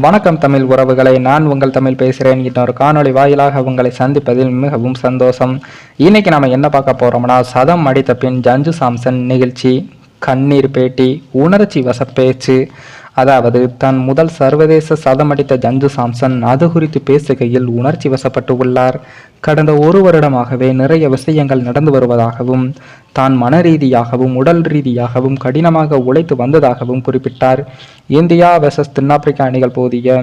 வணக்கம் தமிழ் உறவுகளை நான் உங்கள் தமிழ் பேசுகிறேன். இன்னொரு காணொளி வாயிலாக உங்களை சந்திப்பதில் மிகவும் சந்தோஷம். இன்னைக்கு நம்ம என்ன பார்க்க போறோம்னா சதம் அடித்த பின் ஜஞ்சு சாம்சன் நிகழ்ச்சி கண்ணீர் பேட்டி உணர்ச்சி வசப்பேச்சு அதாவது தன் முதல் சர்வதேச சதமடித்த ஜஞ்சு சாம்சன் அது குறித்து பேசுகையில் உணர்ச்சி வசப்பட்டு உள்ளார். கடந்த ஒரு வருடமாகவே நிறைய விஷயங்கள் நடந்து வருவதாகவும் தான் மன ரீதியாகவும் உடல் ரீதியாகவும் கடினமாக உழைத்து வந்ததாகவும் குறிப்பிட்டார். இந்தியா வெர்சஸ் தென்னாப்பிரிக்கா அணிகள் போதிய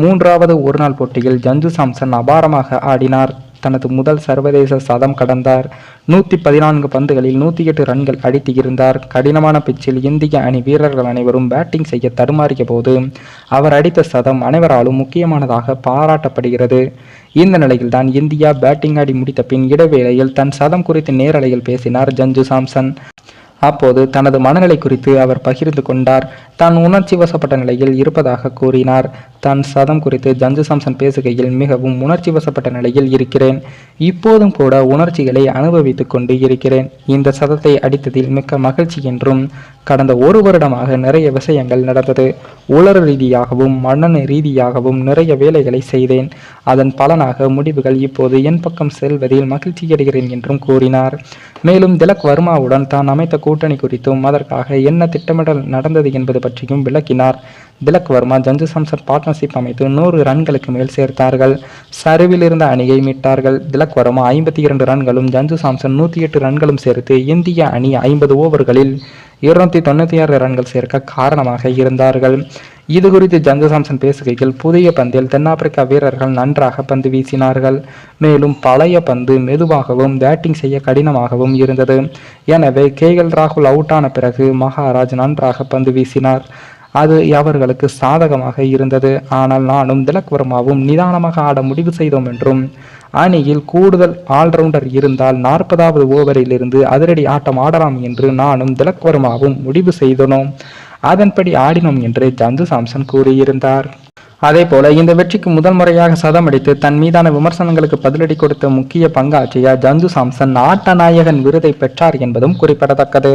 மூன்றாவது ஒருநாள் போட்டியில் ஜஞ்சு சாம்சன் அபாரமாக ஆடினார். தனது முதல் சர்வதேச சதம் கடந்தார். நூற்றி பதினான்கு பந்துகளில் நூற்றி எட்டு ரன்கள் அடித்து இருந்தார். கடினமான பிச்சில் இந்திய அணி வீரர்கள் அனைவரும் பேட்டிங் செய்ய தடுமாறிய போது அவர் அடித்த சதம் அனைவராலும் முக்கியமானதாக பாராட்டப்படுகிறது. இந்த நிலையில்தான் இந்தியா பேட்டிங் ஆடி முடித்த பின் இடைவேளையில் தன் சதம் குறித்து நேரலையில் பேசினார் ஜஞ்சு சாம்சன். அப்போது தனது மனநிலை குறித்து அவர் பகிர்ந்து கொண்டார். தான் உணர்ச்சி வசப்பட்ட நிலையில் இருப்பதாக கூறினார். தன் சதம் குறித்து ஜஞ்சு சாம்சன் பேசுகையில் மிகவும் உணர்ச்சி வசப்பட்ட நிலையில் இருக்கிறேன். இப்போதும் கூட உணர்ச்சிகளை அனுபவித்துக் கொண்டு இருக்கிறேன். இந்த சதத்தை அடித்ததில் மிக்க மகிழ்ச்சி என்றும் கடந்த ஒரு வருடமாக நிறைய விஷயங்கள் நடந்தது. உலர் ரீதியாகவும் மன்னன் ரீதியாகவும் நிறைய வேலைகளை செய்தேன். அதன் பலனாக முடிவுகள் இப்போது என் பக்கம் செல்வதில் மகிழ்ச்சி அடைகிறேன் என்றும் கூறினார். மேலும் திலக் வர்மாவுடன் தான் அமைத்த கூட்டணி குறித்தும் அதற்காக என்ன திட்டமிடல் நடந்தது என்பது பற்றியும் விளக்கினார். திலக் வர்மா ஜஞ்சு சாம்சன் பார்ட்னர்ஷிப் அமைத்து நூறு ரன்களுக்கு மேல் சேர்த்தார்கள். சரிவில் இருந்த அணியை மீட்டார்கள். திலக் வர்மா ஐம்பத்தி இரண்டு ரன்களும் ஜஞ்சு சாம்சன் நூற்றி எட்டு ரன்களும் சேர்த்து இந்திய அணி ஐம்பது ஓவர்களில் இருநூத்தி தொண்ணூற்றி ஆறு ரன்கள் சேர்க்க காரணமாக இருந்தார்கள். இது குறித்து ஜஞ்சு சாம்சன் பேசுகையில் புதிய பந்தில் தென்னாப்பிரிக்கா வீரர்கள் நன்றாக பந்து வீசினார்கள். மேலும் பழைய பந்து மெதுவாகவும் பேட்டிங் செய்ய கடினமாகவும் இருந்தது. எனவே கே எல் ராகுல் அவுட்டான பிறகு மகாராஜ் நன்றாக பந்து வீசினார். அது அவர்களுக்கு சாதகமாக இருந்தது? ஆனால் நானும் திலக் வர்மாவும் நிதானமாக ஆட முடிவு செய்தோம் என்றும் அணியில் கூடுதல் ஆல்ரவுண்டர் இருந்தால் நாற்பதாவது ஓவரில் இருந்து அதிரடி ஆட்டம் ஆடலாம் என்று நானும் திலக் வர்மாவும் முடிவு செய்தனோம். அதன்படி ஆடினோம் என்று ஜந்து சாம்சன் கூறியிருந்தார். அதே போல இந்த வெற்றிக்கு முதல் முறையாக சதம் அடித்து தன் மீதான விமர்சனங்களுக்கு பதிலடி கொடுத்த முக்கிய பங்காற்றிய ஜந்து சாம்சன் ஆட்ட நாயகன் விருதை பெற்றார் என்பதும் குறிப்பிடத்தக்கது.